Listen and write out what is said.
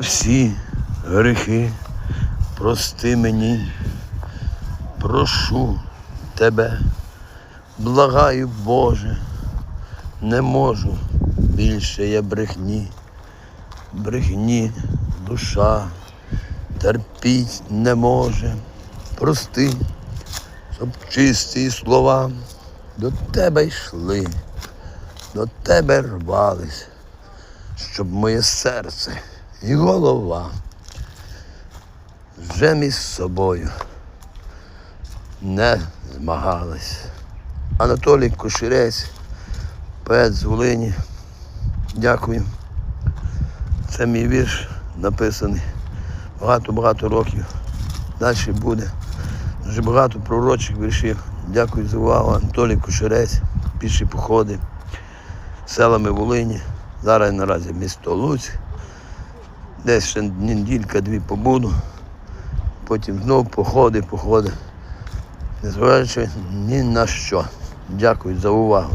Всі гріхи прости мені, прошу тебе, благаю Боже, не можу більше я брехні, брехні душа терпіть не може. Прости, щоб чисті слова до тебе йшли, до тебе рвались, щоб моє серце і голова вже між собою не змагались. Анатолій Коширець, поет з Волині. Дякую. Це мій вірш написаний багато-багато років. Далі буде. Дуже багато пророчих віршів. Дякую за увагу. Анатолій Кошерець, піші походи селами Волині. Зараз наразі місто Луць. Десь ще неділька-дві побуду. Потім знов походи, походи. Незважаючи ні на що. Дякую за увагу.